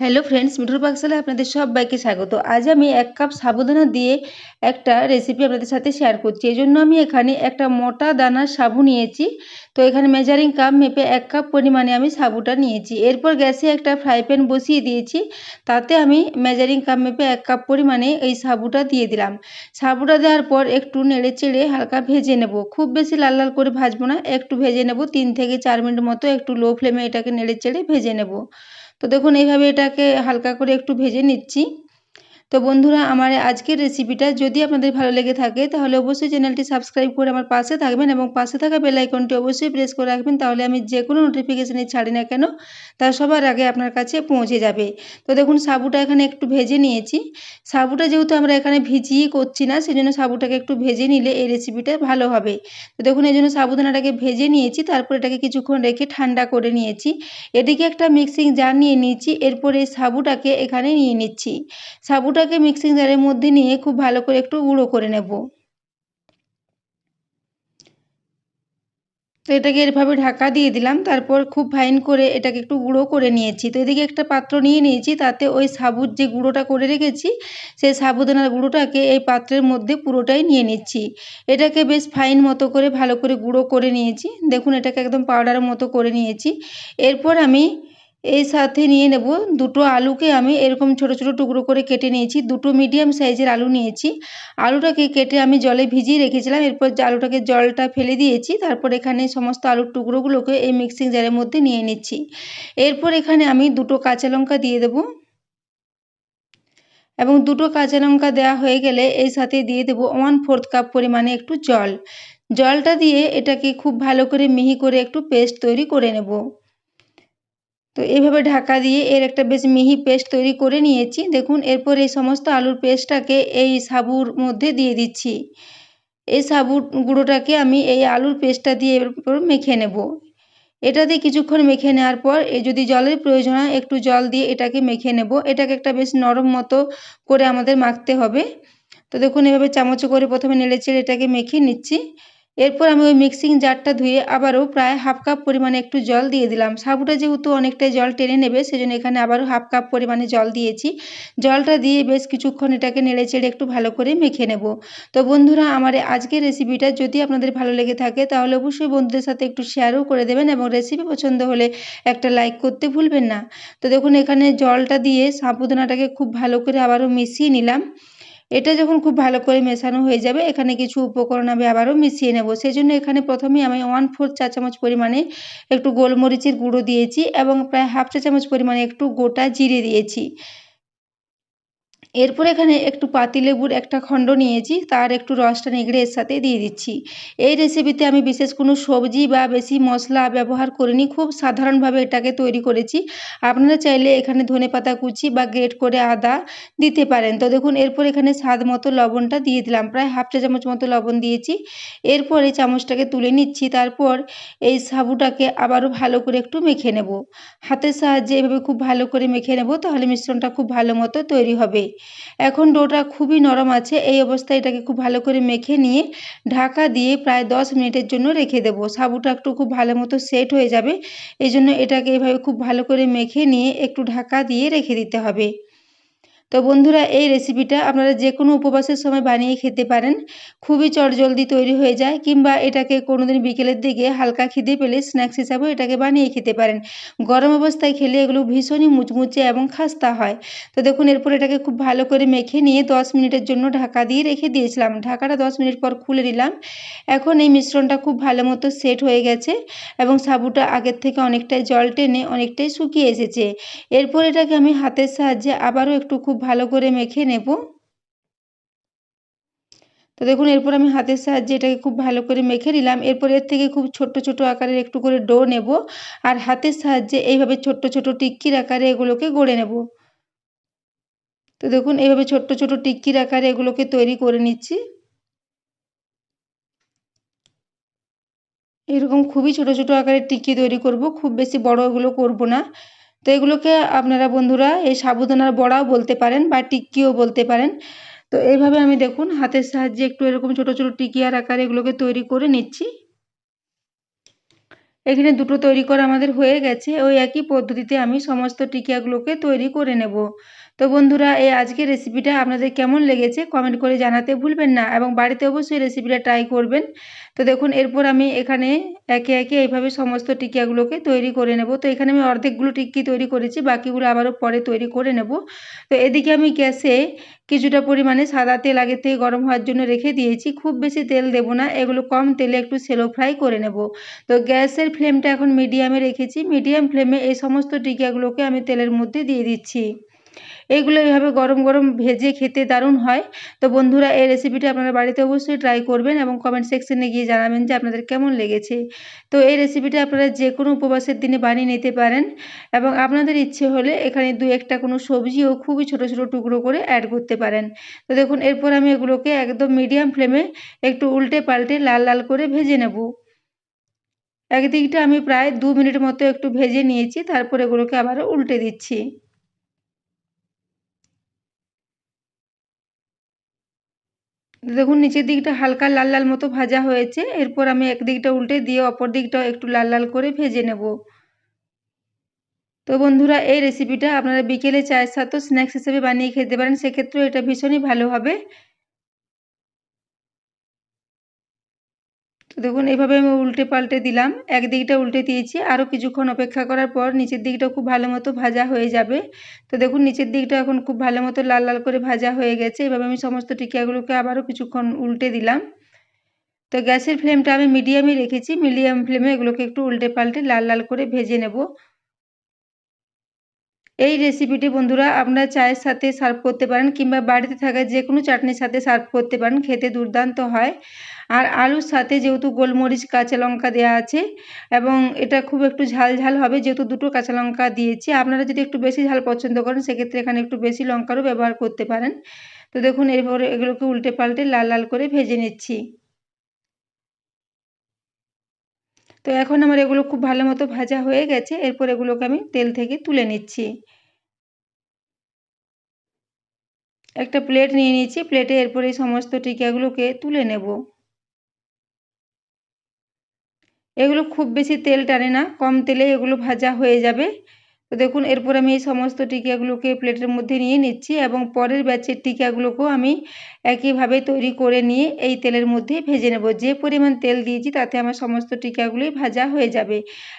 Hello friends মিঠুর পাকশালায় আপনাদের সবাইকে স্বাগত। আজ আমি এক কাপ সাবুদানা দিয়ে একটা রেসিপি আপনাদের সাথে শেয়ার করছি। এই জন্য আমি এখানে একটা মোটা দানার সাবু নিয়েছি। তো এখানে মেজারিং কাপ মেপে এক কাপ পরিমাণে আমি সাবুটা নিয়েছি। এরপর গ্যাসে একটা ফ্রাই প্যান বসিয়ে দিয়েছি। তাতে আমি মেজারিং কাপ মেপে এক কাপ পরিমাণে এই সাবুটা দিয়ে দিলাম। সাবুটা দেওয়ার পর একটু নেড়ে চেড়ে হালকা ভেজে নেব। খুব বেশি লাল লাল করে ভাজবো না, একটু ভেজে নেব। তিন থেকে চার মিনিট মতো একটু লো ফ্লেমে এটাকে নেড়ে চেড়ে ভেজে নেব। তো দেখুন এইভাবে এটাকে হালকা করে একটু ভেজে নিচ্ছি। তো বন্ধুরা, আমার আজকের রেসিপিটা যদি আপনাদের ভালো লেগে থাকে, তাহলে অবশ্যই চ্যানেলটি সাবস্ক্রাইব করে আমার পাশে থাকবেন এবং পাশে থাকা বেল আইকনটি অবশ্যই প্রেস করে রাখবেন, তাহলে আমি যে কোনো নোটিফিকেশানে ছাড়ি না কেন, তা সবার আগে আপনার কাছে পৌঁছে যাবে। তো দেখুন, সাবুটা এখানে একটু ভেজে নিয়েছি। সাবুটা যেহেতু আমরা এখানে ভিজিয়ে করছি না সেই জন্য সাবুটাকে একটু ভেজে নিলে এই রেসিপিটা ভালো হবে। তো দেখুন, এই জন্য সাবুদানাটাকে ভেজে নিয়েছি, তারপর এটাকে কিছুক্ষণ রেখে ঠান্ডা করে নিয়েছি। এদিকে একটা মিক্সিং জার নিয়ে নিয়েছি, এরপর এই সাবুটাকে এখানে নিয়ে নিচ্ছি। সাবুটা মশলাটাকে মিক্সিং জারের মধ্যে নিয়ে খুব ভালো করে একটু গুঁড়ো করে নেব। তো এটাকে এভাবে ঢাকা দিয়ে দিলাম, তারপর খুব ফাইন করে এটাকে একটু গুঁড়ো করে নিয়েছি। তো এদিকে একটা পাত্র নিয়ে নিয়েছি, তাতে ওই সাবুর যে গুঁড়োটা করে রেখেছি, সেই সাবুদানার গুঁড়োটাকে এই পাত্রের মধ্যে পুরোটাই নিয়ে নিচ্ছি। এটাকে বেশ ফাইন মতো করে ভালো করে গুঁড়ো করে নিয়েছি। দেখুন, এটাকে একদম পাউডারের মতো করে নিয়েছি। এরপর আমি এই সাথে নিয়ে নেব। দুটো আলুকে আমি এরকম ছোট ছোট টুকরো করে কেটে নিয়েছি। দুটো মিডিয়াম সাইজের আলু নিয়েছি। আলুটাকে কেটে আমি জলে ভিজিয়ে রেখেছিলাম। এরপর আলুটাকে জলটা ফেলে দিয়েছি, তারপর এখানে সমস্ত আলুর টুকরোগুলোকে এই মিক্সিং জারের মধ্যে নিয়ে নিচ্ছি। এরপর এখানে আমি দুটো কাঁচা লঙ্কা দিয়ে দেবো। এবং দুটো কাঁচা লঙ্কা দেওয়া হয়ে গেলে এই সাথে দিয়ে দেবো ওয়ান ফোর্থ কাপ পরিমাণে একটু জল। জলটা দিয়ে এটাকে খুব ভালো করে মিহি করে একটু পেস্ট তৈরি করে নেব। তো এইভাবে ঢাকা দিয়ে এর একটা বেশ মিহি পেস্ট তৈরি করে নিয়েছি। দেখুন, এরপর এই সমস্ত আলুর পেস্টটাকে এই সাবুর মধ্যে দিয়ে দিচ্ছি। এই সাবুর গুঁড়োটাকে আমি এই আলুর পেস্টটা দিয়ে এরপর মেখে নেব। এটা দিয়ে কিছুক্ষণ মেখে নেওয়ার পর এ যদি জলের প্রয়োজন হয়, একটু জল দিয়ে এটাকে মেখে নেব। এটাকে একটা বেশ নরম মতো করে আমাদের মাখতে হবে। তো দেখুন, এভাবে চামচ করে প্রথমে নেড়ে চেড়ে এটাকে মেখে নিচ্ছি। এরপর আমি ওই মিক্সিং জারটা ধুয়ে আবারও প্রায় হাফ কাপ পরিমাণে একটু জল দিয়ে দিলাম। সাবুটা যেহেতু অনেকটাই জল টেনে নেবে, সেজন্য এখানে আবারও হাফ কাপ পরিমাণে জল দিয়েছি। জলটা দিয়ে বেশ কিছুক্ষণ এটাকে নেড়ে চেড়ে একটু ভালো করে মেখে নেব। তো বন্ধুরা, আমার আজকের রেসিপিটা যদি আপনাদের ভালো লেগে থাকে, তাহলে অবশ্যই বন্ধুদের সাথে একটু শেয়ারও করে দেবেন এবং রেসিপি পছন্দ হলে একটা লাইক করতে ভুলবেন না। তো দেখুন, এখানে জলটা দিয়ে সাবুদানাটাকে খুব ভালো করে আবারও মিশিয়ে নিলাম। এটা যখন খুব ভালো করে মেশানো হয়ে যাবে, এখানে কিছু উপকরণ আমি আবারও মিশিয়ে নেব। সেই জন্য এখানে প্রথমেই আমি ওয়ান ফোর চা চামচ পরিমাণে একটু গোলমরিচের গুঁড়ো দিয়েছি এবং প্রায় হাফ চা চামচ পরিমাণে একটু গোটা জিরে দিয়েছি। এরপর এখানে একটু পাতিলেবুর একটা খণ্ড নিয়েছি, তার একটু রসটা নিগড়ে এর সাথে দিয়ে দিচ্ছি। এই রেসিপিতে আমি বিশেষ কোনো সবজি বা বেশি মশলা ব্যবহার করিনি, খুব সাধারণভাবে এটাকে তৈরি করেছি। আপনারা চাইলে এখানে ধনে পাতা কুচি বা গ্রেট করে আদা দিতে পারেন। তো দেখুন, এরপর এখানে স্বাদ মতো লবণটা দিয়ে দিলাম, প্রায় হাফ চা চামচ মতো লবণ দিয়েছি। এরপর এই চামচটাকে তুলে নিচ্ছি, তারপর এই সাবুটাকে আবারও ভালো করে একটু মেখে নেব। হাতের সাহায্যে এভাবে খুব ভালো করে মেখে নেব, তাহলে মিশ্রণটা খুব ভালো মতো তৈরি হবে। এখন ডোটা খুবই নরম আছে, এই অবস্থায় এটাকে খুব ভালো করে মেখে নিয়ে ঢাকা দিয়ে প্রায় দশ মিনিটের জন্য রেখে দেব। সাবুটা একটু খুব ভালো মতো সেট হয়ে যাবে, এই জন্য এটাকে এভাবে খুব ভালো করে মেখে নিয়ে একটু ঢাকা দিয়ে রেখে দিতে হবে। তো বন্ধুরা, এই রেসিপিটা আপনারা যে কোনো উপবাসের সময় বানিয়ে খেতে পারেন। খুবই চটজলদি তৈরি হয়ে যায়, কিংবা এটাকে কোনো দিন বিকেলের দিকে হালকা খিদে পেলে স্ন্যাক্স হিসাবেও এটাকে বানিয়ে খেতে পারেন। গরম অবস্থায় খেলে এগুলো ভীষণই মুচমুচে এবং খাস্তা হয়। তো দেখুন, এরপর এটাকে খুব ভালো করে মেখে নিয়ে দশ মিনিটের জন্য ঢাকা দিয়ে রেখে দিয়েছিলাম। ঢাকাটা দশ মিনিট পর খুলে নিলাম। এখন এই মিশ্রণটা খুব ভালো মতো সেট হয়ে গেছে এবং সাবুটা আগের থেকে অনেকটাই জল টেনে অনেকটাই শুকিয়ে এসেছে। এরপর এটাকে আমি হাতের সাহায্যে আবারও একটু খুব ভালো করে মেখে নেব। তো দেখুন, এরপর আমি হাতের সাহায্যে এটাকে খুব ভালো করে মেখে নিলাম। এরপর এর থেকে খুব ছোট্ট ছোট আকারের একটু করে ডো নেব আর হাতের সাহায্যে এইভাবে ছোট্ট ছোট টিক্কির আকারে এগুলোকে গড়ে নেব। তো দেখুন, এইভাবে ছোট্ট ছোট টিক্কির আকারে এগুলোকে তৈরি করে নিচ্ছি। এরকম খুবই ছোট ছোট আকারের টিক্কি তৈরি করব, খুব বেশি বড় এগুলো করব না। তো এগুলোকে আপনারা বন্ধুরা এই সাবুদানার বড়াও বলতে পারেন বা টিক্কিও বলতে পারেন। তো এইভাবে আমি দেখুন হাতের সাহায্যে একটু এরকম ছোট ছোট টিকিয়ার আকারে এগুলোকে তৈরি করে নিচ্ছি। এখানে দুটো তৈরি করা আমাদের হয়ে গেছে। ওই একই পদ্ধতিতে আমি সমস্ত টিকিয়াগুলোকে তৈরি করে নেব। তো বন্ধুরা, এই আজকের রেসিপিটা আপনাদের কেমন লেগেছে কমেন্ট করে জানাতে ভুলবেন না এবং বাড়িতে অবশ্যই রেসিপিটা ট্রাই করবেন। তো দেখুন, এরপর আমি এখানে একে একে এইভাবে সমস্ত টিকিয়াগুলোকে তৈরি করে নেব। তো এখানে আমি অর্ধেকগুলো টিক্কি তৈরি করেছি, বাকিগুলো আবারও পরে তৈরি করে নেব। তো এদিকে আমি গ্যাসে কিছুটা পরিমাণে সাদা তেল আগে থেকে গরম হওয়ার জন্য রেখে দিয়েছি। খুব বেশি তেল দেব না, এগুলো কম তেলে একটু সেলো ফ্রাই করে নেব। তো গ্যাসের ফ্লেমটা এখন মিডিয়ামে রেখেছি। মিডিয়াম ফ্লেমে এই সমস্ত টিকিয়াগুলোকে আমি তেলের মধ্যে দিয়ে দিচ্ছি। এইগুলো এইভাবে গরম গরম ভেজে খেতে দারুণ হয়। তো বন্ধুরা, এই রেসিপিটি আপনারা বাড়িতে অবশ্যই ট্রাই করবেন এবং কমেন্ট সেকশনে গিয়ে জানাবেন যে আপনাদের কেমন লেগেছে। তো এই রেসিপিটা আপনারা যে কোনো উপবাসের দিনে বানিয়ে নিতে পারেন এবং আপনাদের ইচ্ছে হলে এখানে দু একটা কোনো সবজিও খুবই ছোট ছোট টুকরো করে অ্যাড করতে পারেন। তো দেখুন, এরপর আমি এগুলোকে একদম মিডিয়াম ফ্লেমে একটু উল্টে পাল্টে লাল লাল করে ভেজে নেব। একদিকটা আমি প্রায় দু মিনিট মতো একটু ভেজে নিয়েছি, তারপর এগুলোকে আবারও উল্টে দিচ্ছি। দেখুন, নিচের দিকটা হালকা লাল লাল মতো ভাজা হয়েছে। এরপর আমি একদিকটা উল্টে দিয়ে অপর দিকটাও একটু লাল লাল করে ভেজে নেব। তো বন্ধুরা, এই রেসিপিটা আপনারা বিকেলে চায়ের সাথেও স্ন্যাক্স হিসেবে বানিয়ে খেতে পারেন। সেক্ষেত্রেও এটা ভীষণই ভালো হবে। তো দেখুন, এইভাবে আমি উল্টে পাল্টে দিলাম। এক দিকটা উল্টে দিয়েছি। আরও কিছুক্ষণ অপেক্ষা করার পর নিচের দিকটা খুব ভালো মতো ভাজা হয়ে যাবে। তো দেখুন, নিচের দিকটা এখন খুব ভালো মতো লাল লাল করে ভাজা হয়ে গেছে। এভাবে আমি সমস্ত টিকিয়াগুলোকে আবারও কিছুক্ষণ উল্টে দিলাম। তো গ্যাসের ফ্লেমটা আমি মিডিয়ামই রেখেছি। মিডিয়াম ফ্লেমে এগুলোকে একটু উল্টে পাল্টে লাল লাল করে ভেজে নেব। এই রেসিপিটি বন্ধুরা আপনারা চায়ের সাথে সার্ভ করতে পারেন কিংবা বাড়িতে থাকা যে কোনো চাটনির সাথে সার্ভ করতে পারেন, খেতে দুর্দান্ত হয়। আর আলুর সাথে যেহেতু গোলমরিচ, কাঁচা লঙ্কা দেওয়া আছে এবং এটা খুব একটু ঝাল ঝাল হবে, যেহেতু দুটো কাঁচা লঙ্কা দিয়েছি, আপনারা যদি একটু বেশি ঝাল পছন্দ করেন, সেক্ষেত্রে এখানে একটু বেশি লঙ্কারও ব্যবহার করতে পারেন। তো দেখুন, এরপরে এগুলোকে উল্টে পাল্টে লাল লাল করে ভেজে নিচ্ছি। তো এখন আমার এগুলো খুব ভালো মতো ভাজা হয়ে গেছে। এরপর এগুলোকে আমি তেল থেকে তুলে নিচ্ছি। একটা প্লেট নিয়ে নিচ্ছি। প্লেটে এরপরে সমস্ত টিকাগুলোকে তুলে নেব। এগুলো খুব বেশি তেল টানে না। কম তেলে এগুলো ভাজা হয়ে যাবে। তো দেখুন, এরপর আমি এই সমস্ত টিকিয়াগুলোকে প্লেটের মধ্যে নিয়ে নিচ্ছি এবং পরের ব্যাচের টিকিয়াগুলোকেও আমি একইভাবে তৈরি করে নিয়ে এই তেলের মধ্যে ভেজে নেব। যে পরিমাণ তেল দিয়েছি তাতে আমার সমস্ত টিকিয়াগুলোই ভাজা হয়ে যাবে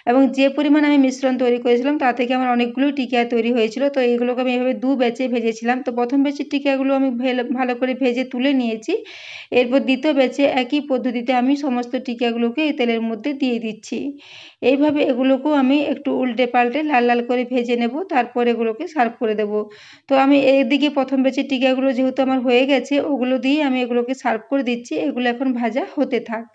এবং যে পরিমাণ আমি মিশ্রণ তৈরি করেছিলাম তা থেকে আমার অনেকগুলো টিকিয়া তৈরি হয়েছিল। তো এইগুলোকে আমি এভাবে দু ব্যাচে ভেজেছিলাম। তো প্রথম ব্যাচের টিকিয়াগুলো আমি ভালো করে ভেজে তুলে নিয়েছি। এরপর দ্বিতীয় ব্যাচে একই পদ্ধতিতে আমি সমস্ত টিকিয়াগুলোকে এই তেলের মধ্যে দিয়ে দিচ্ছি। এইভাবে এগুলোকেও আমি একটু উল্টে পাল্টে লাল লাল করে ভেজে নেব, তারপর এগুলোকে সার্ভ করে দেব। তো আমি এদিকে প্রথম ব্যাচের টিকাগুলো যেহেতু আমার হয়ে গেছে, ওগুলো দিয়ে আমি এগুলোকে সার্ভ করে দিচ্ছি, এগুলো এখন ভাজা হতে থাক।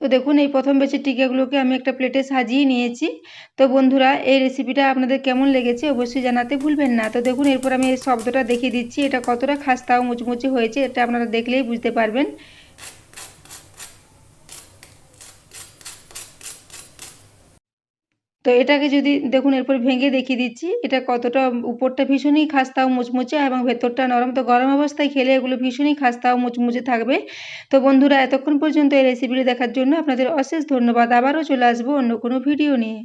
তো দেখুন, এই প্রথম ব্যাচের টিকাগুলোকে আমি একটা প্লেটে সাজিয়ে নিয়েছি। তো বন্ধুরা, এই রেসিপিটা আপনাদের কেমন লেগেছে অবশ্যই জানাতে ভুলবেন না। তো দেখুন, এরপর আমি এই শব্দটা দেখিয়ে দিচ্ছি, এটা কতটা খাস্তা ও মুচমুচে হয়েছে, এটা আপনারা দেখলেই বুঝতে পারবেন। তো এটাকে যদি দেখুন, এরপর ভেঙে দেখিয়ে দিচ্ছি। এটা কতটা, উপরটা ভীষণই খাস্তা ও মুচমুচে এবং ভেতরটা নরম। তো গরম অবস্থায় খেলে এগুলো ভীষণই খাস্তাও মুচমুচে থাকবে। তো বন্ধুরা, এতক্ষণ পর্যন্ত এই রেসিপিটি দেখার জন্য আপনাদের অশেষ ধন্যবাদ। আবারও চলে আসব অন্য কোনো ভিডিও নিয়ে।